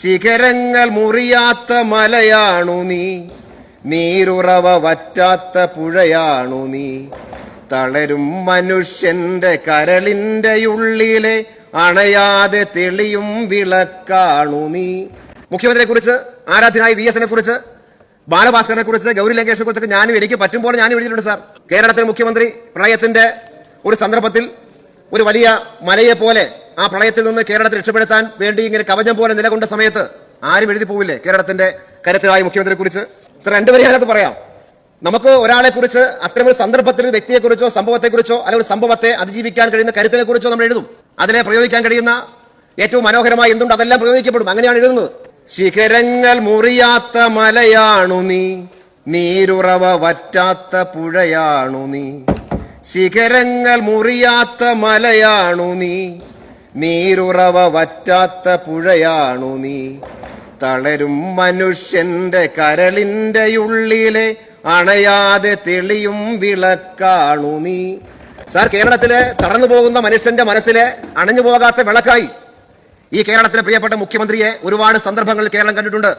ശിഖരങ്ങൾ മുറിയാത്ത മലയാണു നീ. നീരുറവ വറ്റാത്ത പുഴയാണു നീ. തളരും മനുഷ്യന്റെ കരളിന്റെ ഉള്ളിലെ അണയാതെ തെളിയും വിളക്കാണു നീ. മുഖ്യമന്ത്രിയെ കുറിച്ച് ആരാധ്യനായ വി എസിനെ കുറിച്ച് ബാലഭാസ്കറിനെ കുറിച്ച് ഗൗരി ലങ്കേഷിനെ കുറിച്ചൊക്കെ ഞാനും എനിക്ക് പറ്റും പോലെ ഞാൻ എഴുതിയിട്ടുണ്ട് സാർ. കേരളത്തിലെ മുഖ്യമന്ത്രി പ്രളയത്തിന്റെ ഒരു സന്ദർഭത്തിൽ ഒരു വലിയ മലയെ പോലെ ആ പ്രളയത്തിൽ നിന്ന് കേരളത്തെ രക്ഷപ്പെടുത്താൻ വേണ്ടി ഇങ്ങനെ കവചം പോലെ നിലകൊണ്ട സമയത്ത് ആരും എഴുതി പോവില്ലേ കേരളത്തിന്റെ കരുത്തരായ മുഖ്യമന്ത്രിയെ കുറിച്ച് സാർ രണ്ടുപേരും അതിനകത്ത് പറയാം. നമുക്ക് ഒരാളെ കുറിച്ച് അത്തരമൊരു സന്ദർഭത്തിൽ വ്യക്തിയെ കുറിച്ചോ സംഭവത്തെ കുറിച്ചോ അല്ലെങ്കിൽ ഒരു സംഭവത്തെ അതിജീവിക്കാൻ കഴിയുന്ന കരുത്തിനെ കുറിച്ചോ നമ്മൾ എഴുതും. അതിനെ പ്രയോഗിക്കാൻ കഴിയുന്ന ഏറ്റവും മനോഹരമായി എന്തുണ്ട്? അതെല്ലാം പ്രയോഗിക്കപ്പെടും. അങ്ങനെയാണ് എഴുതുന്നത്. ശിഖരങ്ങൾ മുറിയാത്ത മലയാണു നീ. നീരുറവ വറ്റാത്ത പുഴയാണു നീ. ശിഖരങ്ങൾ മുറിയാത്ത മലയാണു നീ. നീരുറവ വറ്റാത്ത പുഴയാണു നീ. തളരും മനുഷ്യന്റെ കരളിന്റെ ഉള്ളിലെ അണയാതെ തെളിയും വിളക്കാണു നീ. സാർ കേരളത്തിലെ തളർന്നു പോകുന്ന മനുഷ്യന്റെ മനസ്സിലെ അണഞ്ഞു പോകാത്ത വിളക്കായി ഈ കേരളത്തിലെ പ്രിയപ്പെട്ട മുഖ്യമന്ത്രിയെ ഒരുപാട് സന്ദർഭങ്ങളിൽ കേരളം കണ്ടിട്ടുണ്ട്.